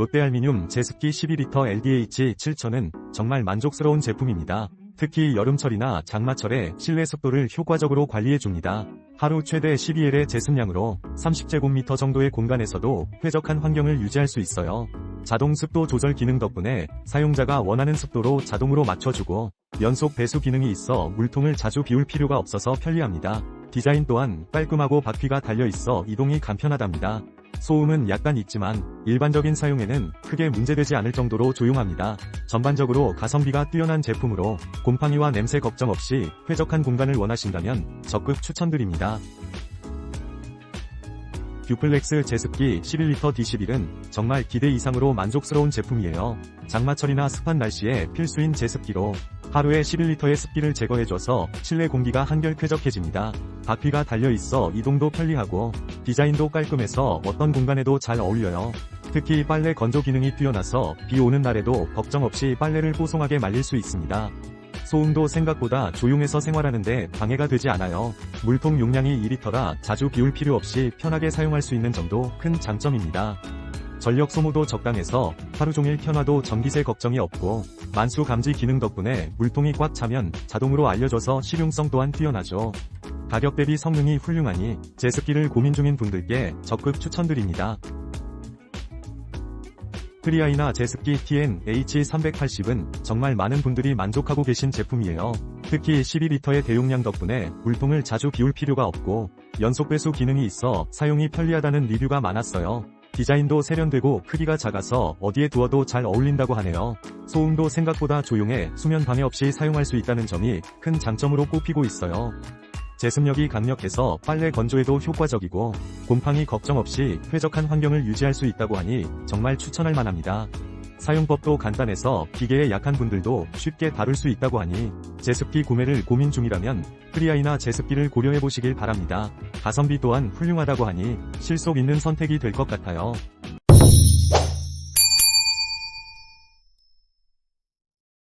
롯데알미늄 제습기 12리터 LDH 7000은 정말 만족스러운 제품입니다. 특히 여름철이나 장마철에 실내 습도를 효과적으로 관리해줍니다. 하루 최대 12L의 제습량으로 30제곱미터 정도의 공간에서도 쾌적한 환경을 유지할 수 있어요. 자동 습도 조절 기능 덕분에 사용자가 원하는 습도로 자동으로 맞춰주고 연속 배수 기능이 있어 물통을 자주 비울 필요가 없어서 편리합니다. 디자인 또한 깔끔하고 바퀴가 달려있어 이동이 간편하답니다. 소음은 약간 있지만 일반적인 사용에는 크게 문제되지 않을 정도로 조용합니다. 전반적으로 가성비가 뛰어난 제품으로 곰팡이와 냄새 걱정 없이 쾌적한 공간을 원하신다면 적극 추천드립니다. 듀플렉스 제습기 11리터 D11은 정말 기대 이상으로 만족스러운 제품이에요. 장마철이나 습한 날씨에 필수인 제습기로 하루에 11리터의 습기를 제거해줘서 실내 공기가 한결 쾌적해집니다. 바퀴가 달려있어 이동도 편리하고 디자인도 깔끔해서 어떤 공간에도 잘 어울려요. 특히 빨래 건조 기능이 뛰어나서 비 오는 날에도 걱정 없이 빨래를 뽀송하게 말릴 수 있습니다. 소음도 생각보다 조용해서 생활하는데 방해가 되지 않아요. 물통 용량이 2리터라 자주 비울 필요 없이 편하게 사용할 수 있는 점도 큰 장점입니다. 전력 소모도 적당해서 하루 종일 켜놔도 전기세 걱정이 없고 만수 감지 기능 덕분에 물통이 꽉 차면 자동으로 알려줘서 실용성 또한 뛰어나죠. 가격 대비 성능이 훌륭하니 제습기를 고민 중인 분들께 적극 추천드립니다. 프리아이나 제습기 TN-H380은 정말 많은 분들이 만족하고 계신 제품이에요. 특히 12리터의 대용량 덕분에 물통을 자주 비울 필요가 없고 연속 배수 기능이 있어 사용이 편리하다는 리뷰가 많았어요. 디자인도 세련되고 크기가 작아서 어디에 두어도 잘 어울린다고 하네요. 소음도 생각보다 조용해 수면 방해 없이 사용할 수 있다는 점이 큰 장점으로 꼽히고 있어요. 제습력이 강력해서 빨래 건조에도 효과적이고 곰팡이 걱정 없이 쾌적한 환경을 유지할 수 있다고 하니 정말 추천할 만합니다. 사용법도 간단해서 기계에 약한 분들도 쉽게 다룰 수 있다고 하니 제습기 구매를 고민 중이라면 프리아이나 제습기를 고려해보시길 바랍니다. 가성비 또한 훌륭하다고 하니 실속 있는 선택이 될 것 같아요.